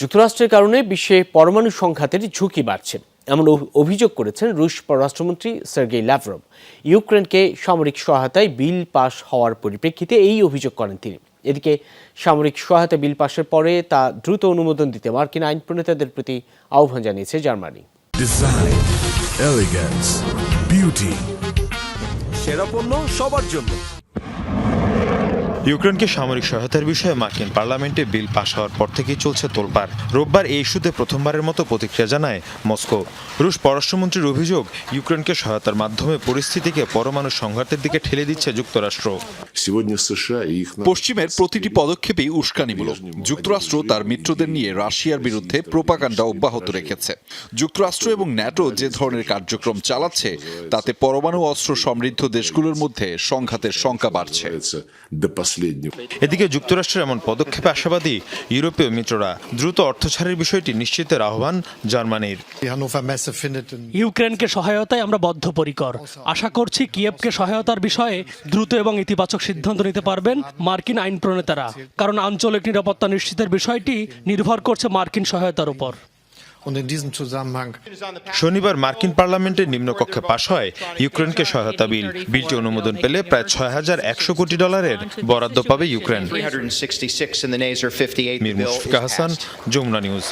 যুক্তরাষ্ট্রের কারণে বিশ্বে পরমাণু সংঘাতের ঝুঁকি বাড়ছে এমন অভিযোগ করেছেন রুশ পররাষ্ট্রমন্ত্রী সার্গেই ল্যাভরভ ইউক্রেনকে সামরিক সহায়তায় বিল পাশ হওয়ার পরিপ্রেক্ষিতে এই অভিযোগ করেন তিনি। এদিকে সামরিক সহায়তা বিল পাশের পরে তা দ্রুত অনুমোদন দিতে মার্কিন আইন প্রণেতাদের প্রতি আহ্বান জানিয়েছে জার্মানি. সেরা পণ্য সবার জন্য। ইউক্রেনকে সামরিক সহায়তার বিষয়ে মার্কিন পার্লামেন্টে বিল পাশ হওয়ার পর থেকেই চলছে তোলপাড়। রোববার এই ইস্যুতে প্রথমবারের মতো প্রতিক্রিয়া জানায় মস্কো। রুশ পররাষ্ট্রমন্ত্রীর অভিযোগ ইউক্রেনকে সহায়তার মাধ্যমে পরিস্থিতিকে পরমাণু সংঘাতের দিকে ঠেলে দিচ্ছে যুক্তরাষ্ট্র। পশ্চিমের প্রতিটি পদক্ষেপেই উস্কানিমূলক। যুক্তরাষ্ট্র তার মিত্রদের নিয়ে রাশিয়ার বিরুদ্ধে প্রোপাকাণ্ডা অব্যাহত রেখেছে। যুক্তরাষ্ট্র এবং ন্যাটো যে ধরনের কার্যক্রম চালাচ্ছে তাতে পরমাণু অস্ত্র সমৃদ্ধ দেশগুলোর মধ্যে সংঘাতের সংখ্যা বাড়ছে। называется до последнего. এদিকে যুক্তরাষ্ট্রের এমন পদক্ষেপে আশাবাদী ইউরোপীয় মিত্ররা দ্রুত অর্থ ছাড়ের বিষয়টি নিশ্চিতের আহ্বান জার্মানির Die Hannover Messe findet in ইউক্রেনকে সহায়তায় আমরা বদ্ধপরিকর আশা করছি কিয়েভকে সহায়তার বিষয়ে দ্রুত এবং ইতিবাচক সিদ্ধান্ত নিতে পারবেন মার্কিন আইন প্রণেতারা কারণ আঞ্চলিক নিরাপত্তা নিশ্চিতের বিষয়টি নির্ভর করছে মার্কিন সহায়তার উপর Und in diesem Zusammenhang শনিবার মার্কিন পার্লামেন্টের নিম্নকক্ষে পাশ হয় ইউক্রেনকে সহায়তা বিল। বিলটি অনুমোদন পেলে প্রায় ছয় হাজার একশো কোটি ডলারের বরাদ্দ পাবে Ukraine. 366 and the nays are 58. Mir Mushfika Hasan Jamuna news.